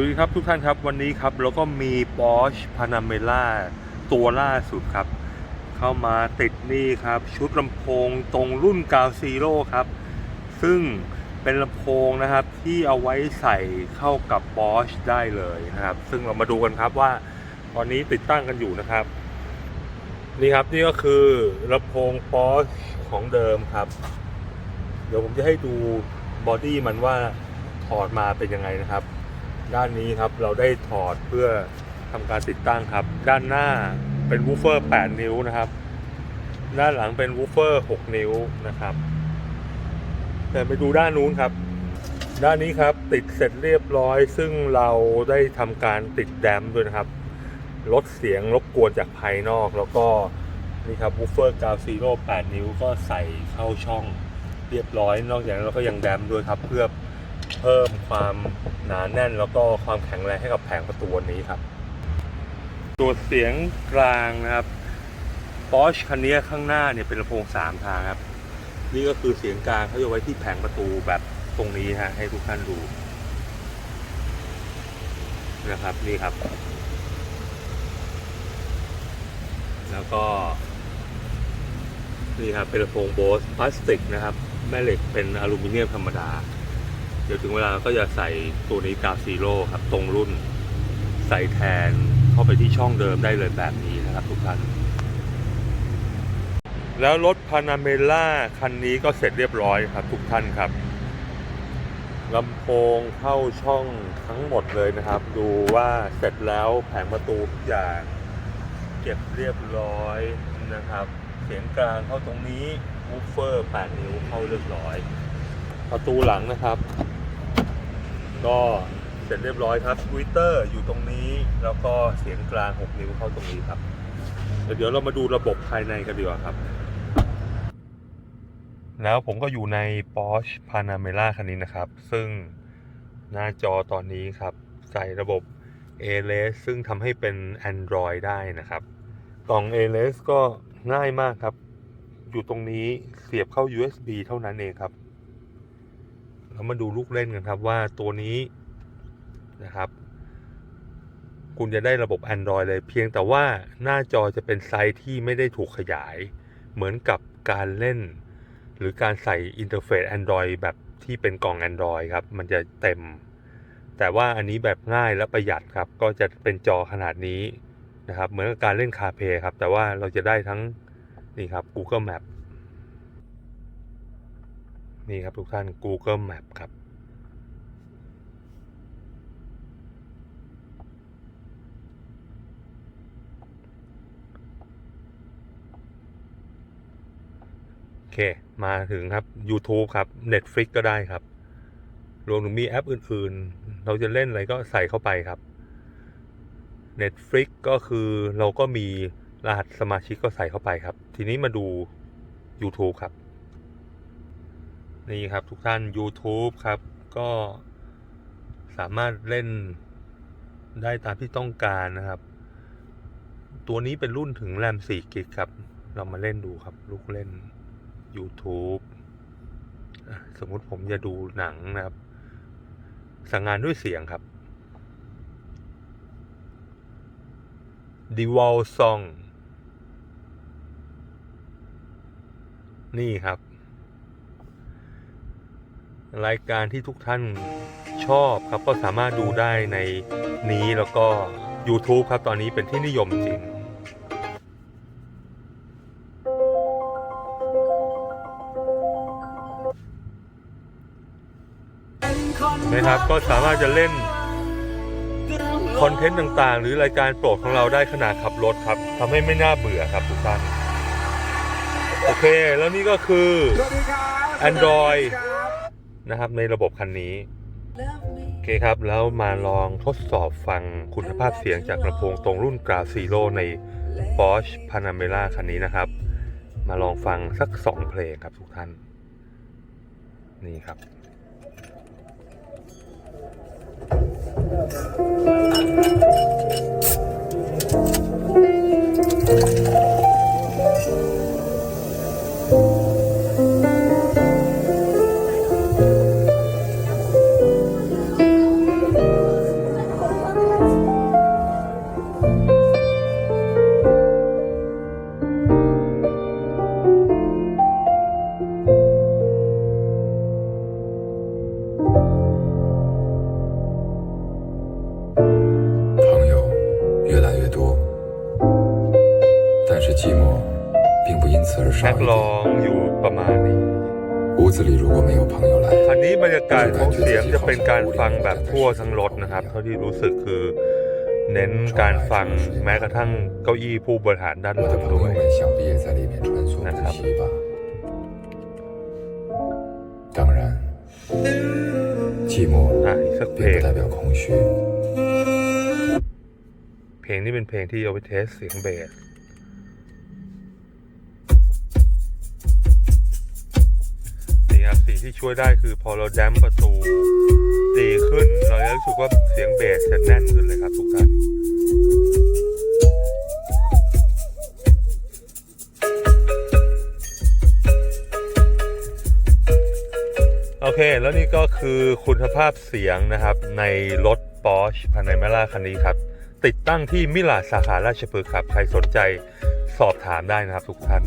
วัสดีครับทุกท่านครับวันนี้ครับเราก็มี Bosch Panamera ตัวล่าสุดครับ เข้ามาติดนี่ครับ ชุดลำโพงตรงรุ่นกาวซีโร่ครับ ซึ่งเป็นลำโพงนะครับที่เอาไว้ใส่เข้ากับ Bosch ได้เลยนะครับ ซึ่งเรามาดูกันครับว่าตอนนี้ติดตั้งกันอยู่นะครับ นี่ครับนี่ก็คือลำโพง Bosch ของเดิมครับ เดี๋ยวผมจะให้ดูบอดี้มันว่าถอดมาเป็นยังไงนะครับ ด้านนี้ครับเราได้ถอดเพื่อทำการติดตั้งครับ ด้านหน้าเป็นวูฟเฟอร์ 8 นิ้วนะครับ ด้านหลังเป็นวูฟเฟอร์ 6 นิ้วนะครับ แต่ไปดูด้านนู้นครับ ด้านนี้ครับติดเสร็จเรียบร้อย ซึ่งเราได้ทำการติดแดมด้วยนะครับลดเสียงรบกวนจากภายนอกแล้วก็นี่ครับวูฟเฟอร์กาวซีโร่8นิ้วก็ใส่เข้าช่องเรียบร้อย นอกจากนั้นเราก็ยังแดมด้วยครับเพื่อเพิ่มความ หนาแน่นแล้วก็ความแข็งแรงให้กับแผงประตูนี้ครับ ตัวเสียงกลางนะครับ Bosch คันนี้ข้างหน้าเนี่ยเป็นลำโพงสามทางครับ นี่ก็คือเสียงกลางเขาจะไว้ที่แผงประตูแบบตรงนี้ฮะให้ทุกท่านดูนะครับนี่ครับ แล้วก็นี่ครับเป็นลำโพงโบสพลาสติกนะครับ แม่เหล็กเป็นอลูมิเนียมธรรมดา เดี๋ยวถึงเวลาก็จะใส่ตัวนี้กาวซีโร่ครับตรงรุ่น ใส่แทนเข้าไปที่ช่องเดิมได้เลยแบบนี้นะครับทุกท่านแล้วรถพานาเมล่าคันนี้ก็เสร็จเรียบร้อยครับทุกท่านครับลำโพงเข้าช่องทั้งหมดเลยนะครับ ดูว่าเสร็จแล้วแผงประตูทุกอย่างเก็บเรียบร้อยนะครับ เสียงกลางเข้าตรงนี้วูฟเฟอร์ 8 นิ้วเข้าเรียบร้อย ประตูหลังนะครับ ก็เสร็จเรียบร้อยครับสวิตเตอร์อยู่ตรงนี้ แล้วก็เสียงกลาง 6 นิ้วเข้าตรงนี้ครับ เดี๋ยวเรามาดูระบบภายในกันดีกว่าครับ แล้วผมก็อยู่ใน Porsche Panamera คันนี้นะครับ ซึ่งหน้าจอตอนนี้ครับ ใส่ระบบ a l s ซึ่งทำให้เป็น Android ได้นะครับ กล่อง a l s ก็ง่ายมากครับ อยู่ตรงนี้เสียบเข้า USB เท่านั้นเองครับ เรามาดูลูกเล่นกันครับว่าตัวนี้นะครับ คุณจะได้ระบบ Android เลย เพียงแต่ว่าหน้าจอจะเป็นไซส์ที่ไม่ได้ถูกขยาย เหมือนกับการเล่น หรือการใส่อินเทอร์เฟซ Android แบบที่เป็นกล่อง Android ครับ มันจะเต็ม แต่ว่าอันนี้แบบง่ายและประหยัดครับ ก็จะเป็นจอขนาดนี้นะครับ เหมือนกับการเล่นคาเพย์ครับ แต่ว่าเราจะได้ทั้งนี่ครับ Google Map นี่ครับทุกท่าน Google Map ครับ โอเค มาถึงครับ YouTube ครับ Netflix ก็ได้ครับ รวมถึงมีแอปอื่นๆ เราจะเล่นอะไรก็ใส่เข้าไปครับ Netflix ก็คือเราก็มีรหัสสมาชิกก็ใส่เข้าไปครับ ทีนี้มาดู YouTube ครับ นี่ครับทุกท่าน YouTube ครับ ก็สามารถเล่นได้ตามที่ต้องการนะครับ ตัวนี้เป็นรุ่นถึงแรม4กิกครับ เรามาเล่นดูครับ ลูกเล่น YouTube สมมุติผมจะดูหนังนะครับ สั่งงานด้วยเสียงครับ d e v a l Song นี่ครับ รายการที่ทุกท่านชอบครับก็สามารถดูได้ในนี้แล้วก็ YouTube ครับตอนนี้เป็นที่นิยมจริงนะครับก็สามารถจะเล่นคอนเทนต์ต่างๆ หรือรายการโปรดของเราได้ขณะขับรถครับทำให้ไม่น่าเบื่อครับทุกท่าน โอเค แล้วนี่ก็คือสวัสดีครับ Android ครับ นะครับในระบบคันนี้โอเคครับ แล้วมาลองทดสอบฟังคุณภาพเสียงจากลำโพงตรงรุ่นกราซีโ o ใน Bosch Panamera คันนี้นะครับ มาลองฟังสัก 2 เพลงครับทุกท่าน นี่ครับค 朋友越来越多，但是寂寞并不因此而少ก一ร้อ点。งอยู่ประมาณนี้屋子里如果没有朋友来，คันนี้บรรยากาศของเสียงจะเป็นการฟังแบบทั่วทั้งรถนะครับ เท่าที่รู้สึกคือเน้นการฟังแม้กระทั่งเก้าอี้ผู้บริหารด้านหลั的งด้วยน想必也在里面穿梭不息吧。当然，寂寞 อ่ะอีกสักเพล 并 ง 不代表空虚。 เพลงนี้เป็นเพลงที่เอาไปเทสเสียงเบส นี่ครับสิ่งที่ช่วยได้คือพอเราแดมประตูดีขึ้น เราจะรู้สึกว่าเสียงเบสจะแน่นขึ้นเลยครับทุกท่าน แล้วนี่ก็คือคุณภาพเสียงนะครับ ในรถ Porsche Panamera คันนี้ครับ ติดตั้งที่มิลาสาขาราชพฤกษ์ครับ ใครสนใจสอบถามได้นะครับทุกท่าน